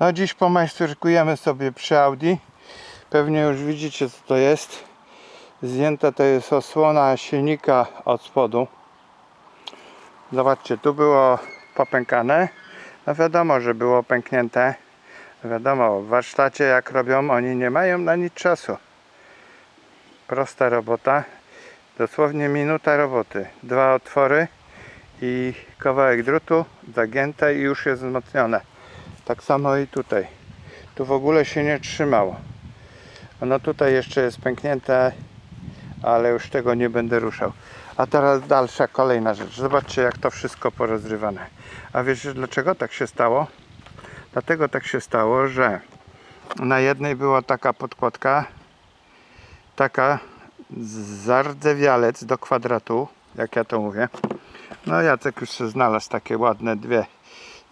No dziś pomajsterkujemy sobie przy Audi. Pewnie już widzicie co to jest. Zdjęta to jest osłona silnika od spodu. Zobaczcie, tu było popękane. No wiadomo, że było pęknięte. Wiadomo, w warsztacie jak robią, oni nie mają na nic czasu. Prosta robota. Dosłownie minuta roboty. Dwa otwory i kawałek drutu zagięte i już jest wzmocnione. Tak samo i tutaj. Tu w ogóle się nie trzymało. No tutaj jeszcze jest pęknięte, ale już tego nie będę ruszał. A teraz dalsza, kolejna rzecz. Zobaczcie jak to wszystko porozrywane. A wiecie dlaczego tak się stało? Dlatego tak się stało, że na jednej była taka podkładka, taka zardzewialec do kwadratu, jak ja to mówię. No Jacek już sobie znalazł takie ładne dwie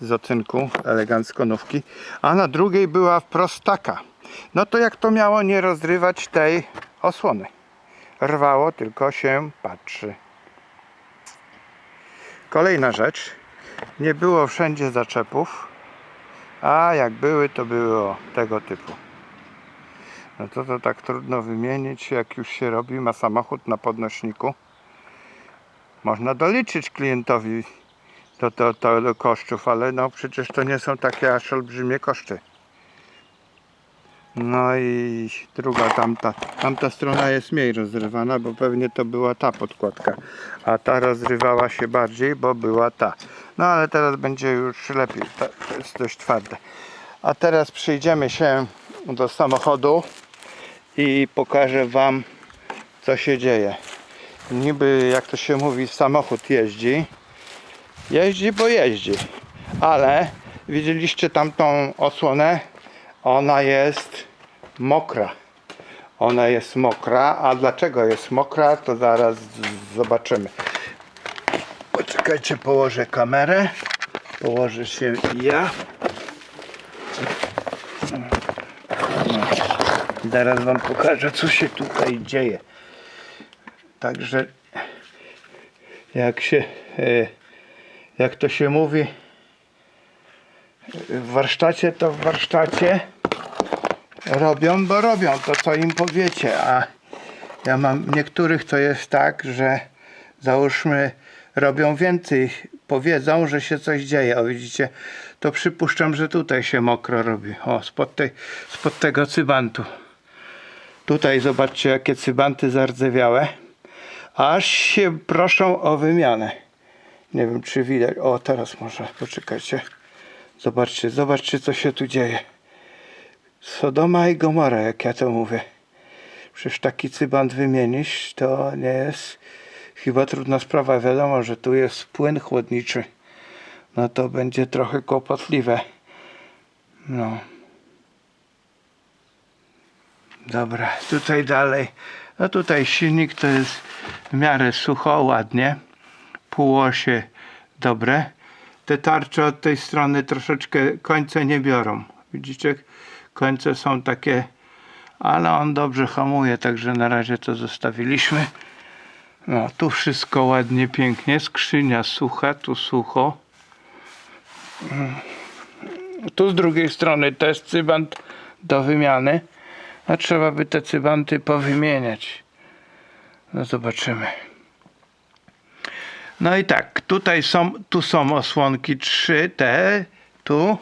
z ocynku, elegancko nówki, a na drugiej była wprost taka. No to jak to miało nie rozrywać tej osłony? Rwało, tylko się patrzy. Kolejna rzecz. Nie było wszędzie zaczepów, a jak były, to były o tego typu. No to to tak trudno wymienić, jak już się robi, ma samochód na podnośniku. Można doliczyć klientowi to, to, to kosztów, ale no przecież to nie są takie aż olbrzymie koszty. No i druga tamta, tamta strona jest mniej rozrywana, bo pewnie to była ta podkładka, a ta rozrywała się bardziej, bo była ta. No ale teraz będzie już lepiej, to jest dość twarde. A teraz przyjdziemy się do samochodu i pokażę Wam co się dzieje. Niby jak to się mówi samochód jeździ, jeździ bo jeździ, ale widzieliście tamtą osłonę? Ona jest mokra. Ona jest mokra, a dlaczego jest mokra, to zaraz zobaczymy. Poczekajcie, położę kamerę. Położę się ja. Zaraz Wam pokażę, co się tutaj dzieje. Także jak się, e, jak to się mówi, w warsztacie to w warsztacie robią, bo robią to, co im powiecie, a ja mam niektórych to jest tak, że załóżmy robią więcej, powiedzą, że się coś dzieje, o widzicie, to przypuszczam, że tutaj się mokro robi, o, spod, tej, spod tego cybantu. Tutaj zobaczcie, jakie cybanty zardzewiałe, aż się proszą o wymianę. Nie wiem, czy widać, o, teraz może, poczekajcie. Zobaczcie, zobaczcie co się tu dzieje. Sodoma i Gomora, jak ja to mówię. Przecież taki cybant wymienić to nie jest chyba trudna sprawa. Wiadomo, że tu jest płyn chłodniczy. No to będzie trochę kłopotliwe. No. Dobra, tutaj dalej. No tutaj silnik to jest w miarę sucho, ładnie. Półosie dobre. Te tarcze od tej strony troszeczkę końce nie biorą. Widzicie? Końce są takie, ale on dobrze hamuje, także na razie to zostawiliśmy. No, tu wszystko ładnie, pięknie. Skrzynia sucha, tu sucho. Mm. Tu z drugiej strony też cybant do wymiany. A trzeba by te cybanty powymieniać. No zobaczymy. No i tak, tutaj są, tu są osłonki trzy, te, tu,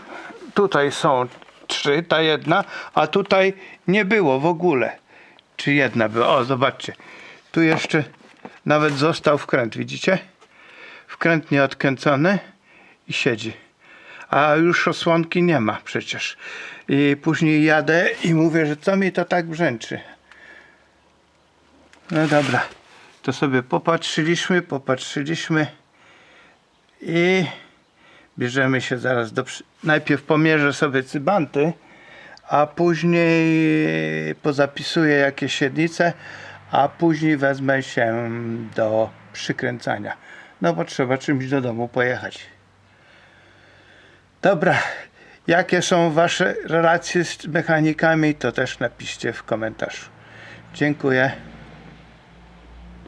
tutaj są trzy, ta jedna, a tutaj nie było w ogóle. Czy jedna była? O, zobaczcie. Tu jeszcze nawet został wkręt, widzicie? Wkręt nieodkręcony i siedzi. A już osłonki nie ma przecież. I później jadę i mówię, że co mi to tak brzęczy. No dobra, to sobie popatrzyliśmy, popatrzyliśmy i bierzemy się zaraz do... Najpierw pomierzę sobie cybanty, a później pozapisuję jakieś średnice, a później wezmę się do przykręcania. No bo trzeba czymś do domu pojechać. Dobra, jakie są Wasze relacje z mechanikami, to też napiszcie w komentarzu. Dziękuję.